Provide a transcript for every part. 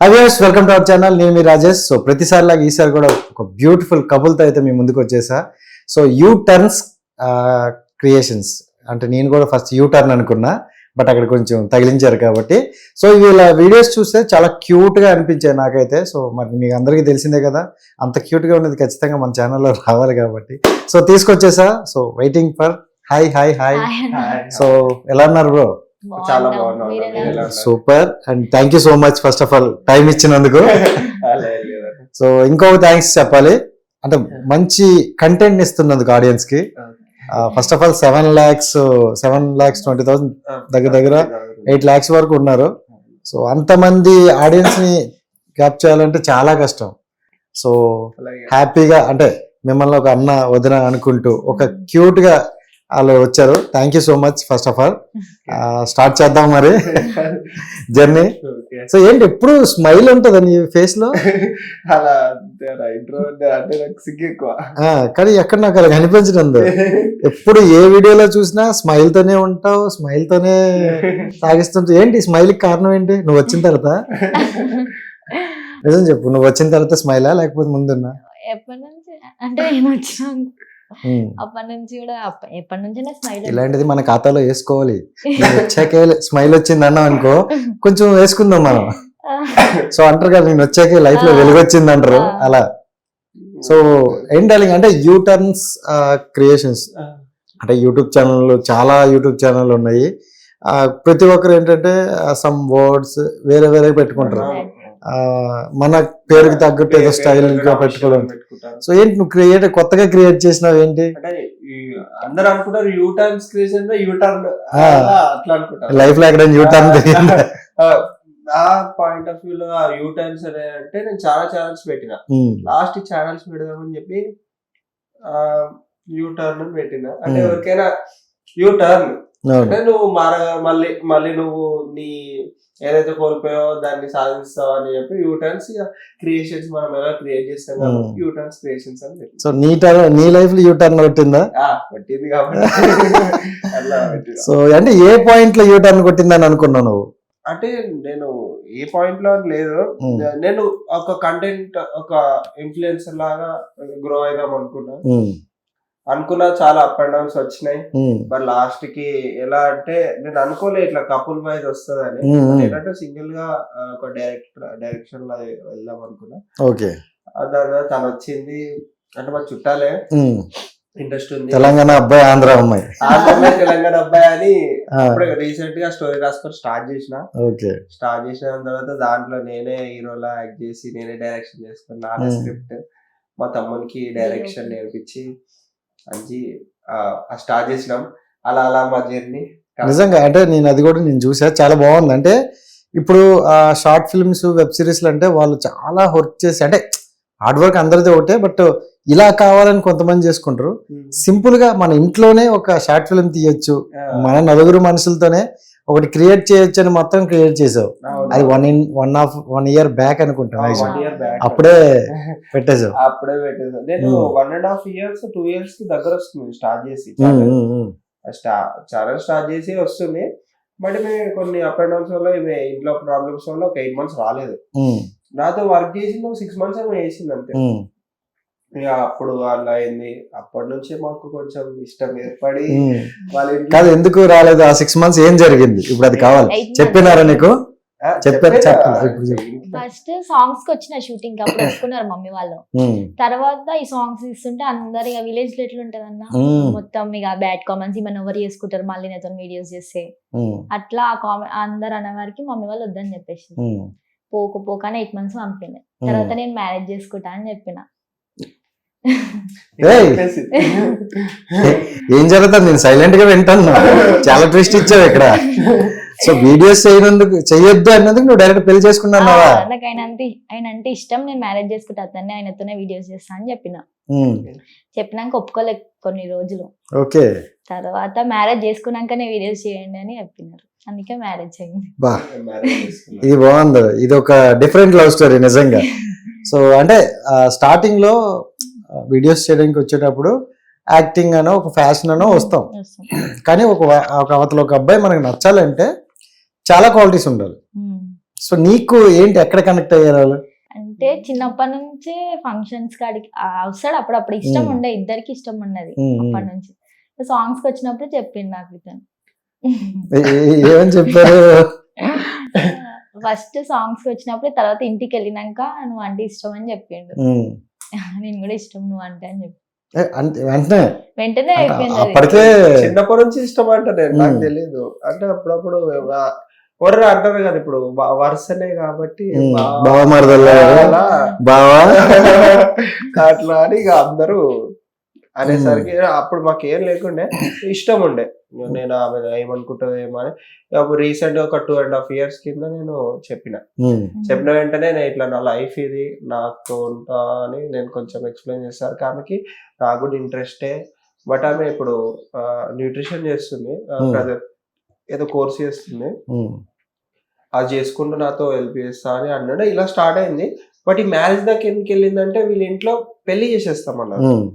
అవియర్స్ welcome to our channel నేను మీ Rajesh. So ప్రతిసారి లాగా ఈసారి కూడా ఒక బ్యూటిఫుల్ కపుల్తో అయితే మీ ముందుకు వచ్చేసా. సో యూ టర్న్స్ క్రియేషన్స్ అంటే నేను కూడా ఫస్ట్ యూ టర్న్ అనుకున్నా బట్ అక్కడ కొంచెం తగిలించారు కాబట్టి. సో వీళ్ళ వీడియోస్ చూస్తే చాలా క్యూట్గా అనిపించాయి నాకైతే. సో మరి మీకు అందరికీ తెలిసిందే కదా అంత క్యూట్గా ఉండేది ఖచ్చితంగా మన ఛానల్లో రావాలి కాబట్టి. So తీసుకొచ్చేసా. So waiting for hi hi hi so ఎలా ఉన్నారు బ్రో చాలా? Super. And thank you so much first of all time ఇచ్చినందుకు. సో ఇంకొక థ్యాంక్స్ చెప్పాలి. అంటే మంచి కంటెంట్ ఇస్తున్నందుకు ఆడియన్స్కి. First of all seven lakhs seven lakhs twenty thousand దగ్గర దగ్గర ఎయిట్ ల్యాక్స్ వరకు ఉన్నారు. సో అంతమంది ఆడియన్స్ని క్యాప్ చేయాలంటే చాలా కష్టం. సో. హ్యాపీగా అంటే మిమ్మల్ని ఒక అన్న వదిన అనుకుంటూ ఒక క్యూట్గా వాళ్ళు వచ్చారు. Thank you so much first of all start చేద్దాం మరి. జర్నీ. సో ఏంటి ఎప్పుడు స్మైల్ ఉంటుందా నీ ఫేస్లో? అలా అంటే నాకు సిగ్గు ఎక్కువ. కానీ ఎక్కడ నాకు అలా కనిపించడం. ఎప్పుడు ఏ వీడియోలో చూసినా స్మైల్ తోనే ఉంటావు స్మైల్ తోనే సాగిస్తుంటావు ఏంటి స్మైల్కి కారణం ఏంటి? నువ్వు వచ్చిన తర్వాత? నిజం చెప్పు నువ్వు వచ్చిన తర్వాత స్మైలా లేకపోతే ముందున్నా? ఎప్పటి నుంచి? అంటే నేను వచ్చినాక. అప్పటి నుంచి కూడా అప్ప- ఎప్పటి నుంచి స్మైల్ ఇలాంటిది మన ఖాతాలో వేసుకోవాలి. వచ్చాకే స్మైల్ వచ్చింది అన్నావు అనుకో కొంచెం వేసుకుందాం మనం. సో అంటారు కదా నేను వచ్చాకే లైఫ్లో ఆ. వెలుగు వచ్చింది అంటారు. అలా. సో ఏం డార్లింగ్ అంటే యూ టర్న్స్ క్రియేషన్స్ అంటే యూట్యూబ్ ఛానల్ చాలా యూట్యూబ్ ఛానల్ ఉన్నాయి. ఆ, ప్రతి ఒక్కరు ఏంటంటే సమ్ వర్డ్స్ వేరే వేరే పెట్టుకుంటారు. మన పేరుకి తగ్గట్టు ఏదో స్టైల్ ఇంకా పెట్టుకోవడం. సో ఏంటి నువ్వు క్రియేట్ కొత్తగా క్రియేట్ చేసినావు ఏంటి? అందరూ అనుకుంటారు U turns creation U turn ఆ. అట్లా అనుకుంటారు. లైఫ్లో ఎక్కడ యూ టర్న్ ఆ, నా పాయింట్ ఆఫ్ వ్యూ లో యూ టర్న్స్ అంటే నేను చాలా ఛానల్స్ పెట్టిన. లాస్ట్ ఛానల్స్ పెడదామని చెప్పి యూ టర్న్ పెట్టిన. అంటే. ఎవరికైనా యూ టర్న్ అంటే నువ్వు మార మళ్ళీ మళ్ళీ నువ్వు నీ ఏదైతే కోల్పోయావో దాన్ని సాధిస్తావు అని చెప్పి యూ టర్న్స్ క్రియేషన్స్ మనం ఎలా క్రియేట్ చేస్తాం కాబట్టి Hmm. యూ టర్న్స్ క్రియేషన్స్ అని. సో నీ టర్న్ నీ లైఫ్లో యూ టర్న్ కొట్టిందా ఆ, పెట్టింది కాబట్టి. సో అంటే ఏ పాయింట్లో యూ టర్న్ కొట్టిందని అనుకున్నావు నువ్వు? అంటే నేను ఏ పాయింట్లో లేదు. నేను ఒక కంటెంట్ ఒక ఇన్ఫ్లుయెన్సర్ లాగా గ్రో అయిదాం అనుకున్నా. అనుకున్నా చాలా అప్ అండ్ డౌన్స్ వచ్చినాయి. మరి లాస్ట్కి ఎలా అంటే నేను అనుకోలే ఇట్లా కపుల్ వైజ్ వస్తుందని. ఏంటంటే సింగిల్గా ఒక డైరెక్టర్ డైరెక్షన్లో వెళ్దాం అనుకున్నా. ఓకే. దాని తను వచ్చింది. అంటే మా చుట్టాలే. ఇంట్రెస్ట్ ఉంది. తెలంగాణ అబ్బాయి ఆంధ్ర అమ్మాయి. ఆ అమ్మాయి తెలంగాణ అబ్బాయి అని రీసెంట్గా స్టోరీ రాసుకొని స్టార్ట్ చేసిన. ఓకే. స్టార్ట్ చేసిన తర్వాత దాంట్లో నేనే హీరోలా యాక్ట్ చేసి నేనే డైరెక్షన్ చేసుకుని Hmm. స్క్రిప్ట్ మా తమ్మునికి డైరెక్షన్ నేర్పించి మంచి స్టార్ట్ చేసినాం. అలా అలా మా జర్నీ. నిజంగా అంటే నేను అది కూడా నేను చూసా. చాలా బాగుంది. అంటే ఇప్పుడు ఆ షార్ట్ ఫిల్మ్స్ వెబ్ సిరీస్లు అంటే వాళ్ళు చాలా వర్క్ చేసి అంటే హార్డ్ వర్క్ అందరిది ఒకటే బట్ ఇలా కావాలని కొంతమంది చేసుకుంటారు. సింపుల్గా మన ఇంట్లోనే ఒక షార్ట్ ఫిల్మ్ తీయొచ్చు. మన నలుగురు మనుషులతోనే ఒకటి క్రియేట్ చేయొచ్చు అని మొత్తం క్రియేట్ చేసావు. అది one in one of one year back అనుకుంటా. maximum. అప్పుడే పెట్టేసావు అప్పుడే నేను Hmm. One and half years two ఇయర్స్కి దగ్గర వస్తుంది స్టార్ట్ చేసి. ఛానల్ స్టార్ట్ చేసి వస్తుంది. బట్ మేము కొన్ని అప్ అండ్ డౌన్స్ వల్ల ఇంట్లో ప్రాబ్లమ్స్ వల్ల ఒక ఎయిట్ మంత్స్ రాలేదు. నాతో వర్క్ ఒక సిక్స్ మంత్స్ ఏమో చేసింది అంతే. ఇక అప్పుడు అలా అయింది. అప్పటి నుంచి మాకు కొంచెం ఇష్టం ఏర్పడి. వాళ్ళ కాదు ఎందుకు రాలేదు? ఆ సిక్స్ మంత్స్ ఏం జరిగింది? ఇప్పుడు అది కావాలి. చెప్పినారా నీకు? చెప్పారు, ఫస్ట్ సాంగ్స్కి వచ్చిన షూటింగ్ అప్పుడు ఒప్పుకున్నారు మమ్మీ వాళ్ళు. తర్వాత ఈ సాంగ్స్ ఇస్తుంటే అందరు ఇక విలేజ్లో ఎట్లుంటది అన్న మొత్తం ఇక బ్యాడ్ కామెంట్స్ మన ఎవరు చేసుకుంటారు మళ్ళీ నాతో వీడియోస్ చేస్తే? అట్లా ఆ కామెంట్ అందరు అనేవారికి మమ్మీ వాళ్ళు వద్దని చెప్పేసి ఉమ్, పోకు పోక అని ఎయిట్ మంత్స్ పంపింది. తర్వాత నేను మ్యారేజ్ చేసుకుంటా అని చెప్పిన. ఏం జరుగుతుంది? నేను సైలెంట్గా వింటాను. చాలా ట్విస్ట్ ఇచ్చావు ఇక్కడ. సో వీడియోస్ చేయనందుకు చెయ్యొద్దు అన్నందుకు నువ్వు డైరెక్ట్ పెళ్ళి చేసుకున్నావా నాకు ఆయన అంటే ఆయన అంటే ఇష్టం. నేను మ్యారేజ్ చేసుకుంటా అతన్ని. ఆయనతోనే వీడియోస్ చేస్తా అని చెప్పిన. చెప్పినాక ఒప్పుకోలే కొన్ని రోజులు. ఓకే. తర్వాత మ్యారేజ్ చేసుకున్నాకనే వీడియోస్ చేయండి అని చెప్పినారు. అందుకే మ్యారేజ్ అయింది. బా. ఇది బాగుంది. ఇది ఒక డిఫరెంట్ లవ్ స్టోరీ నిజంగా. సో అంటే స్టార్టింగ్లో వీడియోస్ చేయడానికి వచ్చేటప్పుడు యాక్టింగ్ అనో ఒక ఫ్యాషన్ అనో వస్తాం. కానీ ఒక ఒక అవతల ఒక అబ్బాయి మనకు నచ్చాలంటే చాలా క్వాలిటీస్ ఉండాలి. సో నీకు ఏంటి ఎక్కడ కనెక్ట్ అయ్యారు అంటే చిన్నప్పటి నుంచే ఫంక్షన్స్ కాడికి వస్తాడు అప్పుడప్పుడు ఇష్టం. ఉండే ఇద్దరికి ఇష్టం ఉన్నది. అప్పటి నుంచి సాంగ్స్కి వచ్చినప్పుడు చెప్పిండు నాకు ఇతను ఏమని చెప్పారు ఫస్ట్ సాంగ్స్ వచ్చినప్పుడు తర్వాత ఇంటికి వెళ్ళినాక నువ్వు అంటే ఇష్టం అని చెప్పిండు. నేను కూడా ఇష్టం నువ్వు అంటే అని చెప్పి. వెంటనే? వెంటనే అంటే అయిపోయింది అది. అప్పటికే చిన్నప్పటి నుంచి ఇష్టం అంటే నేను నాకు మ్మ్. తెలియదు అంటే అప్పుడప్పుడు ఎవరు అంటారు కదా ఇప్పుడు వ- వరుసనే కాబట్టి ఉమ్, బా- బావ మరదల్లా అలా. బావా? అట్లా అని ఇక అందరూ అనేసరికి అప్పుడు మాకు ఏం లేకుండే ఇష్టం ఉండే నేను ఆమె ఏమనుకుంటుందో ఏమో అని రీసెంట్ ఒక టూ అండ్ హాఫ్ ఇయర్స్ కింద నేను చెప్పిన. చెప్పిన వెంటనే నేను ఇట్లా నా లైఫ్ ఇది నాతో ఉంటా అని నేను కొంచెం ఎక్స్ప్లెయిన్ చేశారు ఆమెకి నాకు కూడా ఇంట్రెస్టే బట్ ఆమె ఇప్పుడు న్యూట్రిషన్ చేస్తుంది. ఏదో కోర్స్ చేస్తుంది. అది చేసుకుంటూ నాతో హెల్ప్ చేస్తా అని అన్నాడు. ఇలా స్టార్ట్ అయింది. బట్ ఈ మ్యారేజ్ దాకా ఎందుకు వెళ్ళిందంటే వీళ్ళ ఇంట్లో పెళ్ళి చేసేస్తామన్నారు. ఉమ్,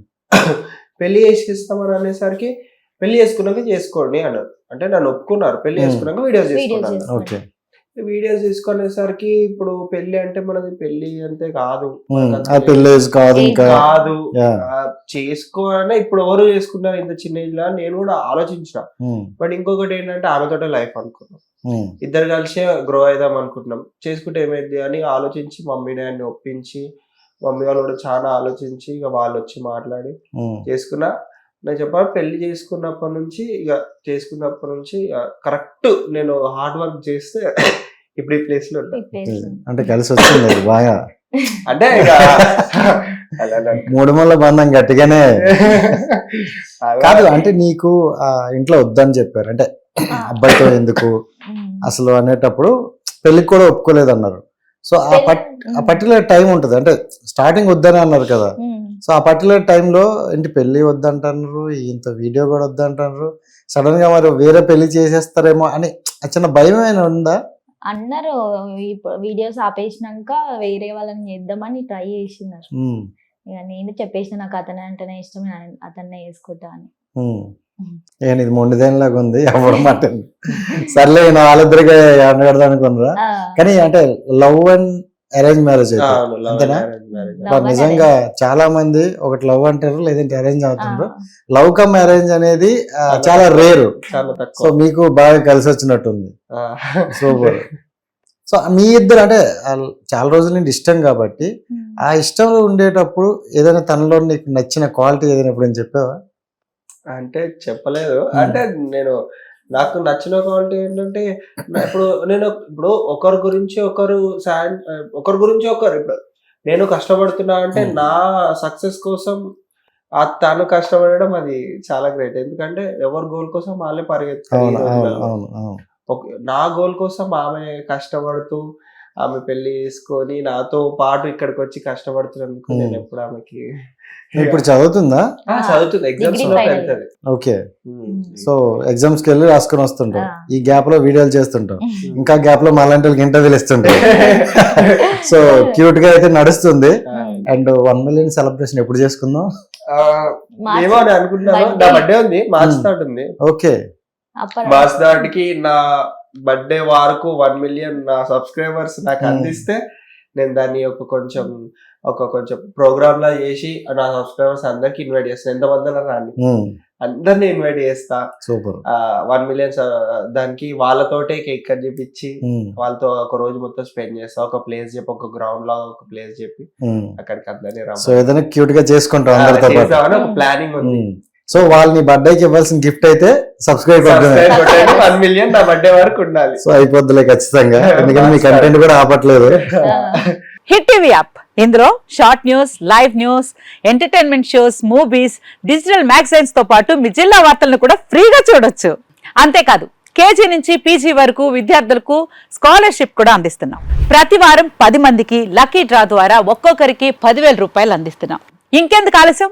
పెళ్ళి చేసేస్తామని అనేసరికి పెళ్ళి చేసుకున్నాక చేసుకోండి అన్నారు అంటే నన్ను ఒప్పుకున్నారు. పెళ్ళి. చేసుకున్నాక వీడియోస్ చేసుకున్నాను. వీడియోస్ తీసుకునేసరికి ఇప్పుడు పెళ్ళి అంటే మనది పెళ్ళి అంతే కాదు. కాదు ఇంకా. కాదు. చేసుకోవాలన్నా ఇప్పుడు ఎవరు చేసుకున్నారు ఇంత చిన్న ఏజ్లో అని నేను కూడా ఆలోచించిన. బట్ ఇంకొకటి ఏంటంటే ఆమెతోటే లైఫ్ అనుకున్నాం. ఇద్దరు కలిసే గ్రో అయిదాం అనుకుంటున్నాం. చేసుకుంటే ఏమైంది అని ఆలోచించి మమ్మీ డాడీని ఒప్పించి మమ్మీ వాళ్ళు కూడా చాలా ఆలోచించి ఇక వాళ్ళు వచ్చి మాట్లాడి. చేసుకున్నా. నేను చెప్పాను పెళ్ళి చేసుకున్నప్పటి నుంచి ఇక చేసుకున్నప్పటి నుంచి కరెక్ట్ నేను హార్డ్ వర్క్ చేస్తే ఇప్పుడు ఈ ప్లేస్లో. అంటే కలిసి వచ్చింది బాగా. అంటే ఇక. మూడు ముళ్ళ బంధం గట్టిగానే. కాదు అంటే నీకు ఆ ఇంట్లో వద్దని చెప్పారు. అంటే అబ్బాయితో ఎందుకు. అసలు అనేటప్పుడు పెళ్ళికి కూడా ఒప్పుకోలేదు అన్నారు సో ఆ పట్. ఆ పర్టికులర్ టైం ఉంటుంది. అంటే స్టార్టింగ్ వద్దని అన్నారు కదా. ఉమ్. సో ఆ పర్టికులర్ టైంలో ఏంటి పెళ్ళి వద్దంటున్నారు ఇంత వీడియో కూడా వద్దంటున్నారు సడన్గా మరి వేరే పెళ్ళి చేసేస్తారేమో అని చిన్న భయం ఏమైనా ఉందా? అన్నారు. వీడియోస్ ఆపేసినాక వేరే వాళ్ళని చేద్దామని ట్రై చేసినారు. ఉమ్, ఇక నేను చెప్పేసిన నాకు అతనే అంటేనే ఇష్టం నేను అతన్నే వేసుకుంటా అని. ఉమ్. ఏం ఇది మొండిదేనిలాగా ఉంది ఎవరు మాట సర్లే నా వాళ్ళిద్దరికి అనగడదు అనుకున్నారా? కానీ అంటే లవ్ అండ్ అరేంజ్ మ్యారేజ్ అంతేనా? నిజంగా చాలా మంది ఒకటి లవ్ అంటారు లేదంటే అరేంజ్ ఆ, అవుతారు లవ్ కమ్ అరేంజ్ అనేది చాలా రేరు. చాలా సో మీకు బాగా కలిసి వచ్చినట్టుంది. సూపర్. సో మీ ఇద్దరు అంటే చాలా రోజుల నుండి ఇష్టం కాబట్టి. ఆ ఇష్టంలో ఉండేటప్పుడు ఏదైనా తనలో నీకు నచ్చిన క్వాలిటీ ఏదైనా ఎప్పుడైనా చెప్పావా? అంటే చెప్పలేదు. అంటే నేను నాకు నచ్చిన క్వాలిటీ ఏంటంటే ఇప్పుడు నేను ఇప్పుడు ఒకరి గురించి ఒకరు సాడ్ ఒకరి గురించి ఒకరు ఇప్పుడు నేను కష్టపడుతున్నా అంటే. నా సక్సెస్ కోసం ఆ తను కష్టపడడం అది చాలా గ్రేట్. ఎందుకంటే ఎవరి గోల్ కోసం వాళ్ళే పరిగెత్తారు నా గోల్ కోసం ఆమె కష్టపడుతూ ఆమె పెళ్ళి చేసుకొని నాతో పాటు ఇక్కడికి వచ్చి కష్టపడుతున్నందుకు Hmm. నేను ఎప్పుడు ఆమెకి ఇప్పుడు చదువుతుందా ఆ, చదువుతుంది ఎగ్జామ్స్లో. వెళ్తుంది ఓకే Hmm. సో ఎగ్జామ్స్కి వెళ్ళి రాసుకొని వస్తుంటాం. ఈ గ్యాప్లో వీడియోలు చేస్తుంటాం ఇంకా గ్యాప్లో మాలాంటి ఇంటర్వ్యూలు ఇస్తుంటాం సో క్యూట్గా అయితే నడుస్తుంది. అండ్ వన్ మిలియన్ సెలబ్రేషన్ ఎప్పుడు చేసుకుందాం ఏమో అని అనుకుంటున్నాను. నా బర్త్డే ఉంది మార్చ్ Hmm. థర్డ్ ఉంది ఓకే మార్చ్ థర్డ్కి నా బర్త్డే వరకు వన్ మిలియన్ నా సబ్స్క్రైబర్స్ నాకు Hmm. అందిస్తే నేను దాన్ని ఒక కొంచెం ఒక కొంచెం ప్రోగ్రామ్ లా చేసి నా సబ్స్క్రైబర్స్ అందరికి ఇన్వైట్ చేస్తాను ఎంత మంది రాని అందరిని ఇన్వైట్ చేస్తా. సూపర్. వన్ మిలియన్ దానికి వాళ్ళతోటే కేక్ కట్ చేపించి వాళ్ళతో ఒక రోజు మొత్తం స్పెండ్ చేస్తా. ఒక ప్లేస్ చెప్పి ఒక గ్రౌండ్ లాగా ఒక ప్లేస్ చెప్పి అక్కడికి అందరినీ సో ఏదైనా క్యూట్గా చేసుకుంటాం అందరితో పాటు. చేద్దామని ఒక ప్లానింగ్ ఉంది. సో వాళ్ళని బర్త్డేకి ఇవ్వాల్సిన గిఫ్ట్ అయితే సబ్స్క్రైబ్ వన్ మిలియన్ నా బర్త్డే వరకు ఉండాలి. సో అయిపోద్దిలే ఖచ్చితంగా. ఎందుకంటే మీ కంటెంట్ కూడా ఆపట్లేదు హిట్ టీవీ యాప్ ఇందులో short news live news entertainment shows movies digital మ్యాగజైన్స్తో పాటు మీ జిల్లా వార్తలను కూడా ఫ్రీగా చూడొచ్చు. అంతేకాదు కేజీ నుంచి పీజీ వరకు విద్యార్థులకు స్కాలర్షిప్ కూడా అందిస్తున్నాం. ప్రతి వారం పది మందికి లక్కీ డ్రా ద్వారా ఒక్కొక్కరికి పదివేల రూపాయలు అందిస్తున్నాం. ఇంకెందుకు ఆలస్యం?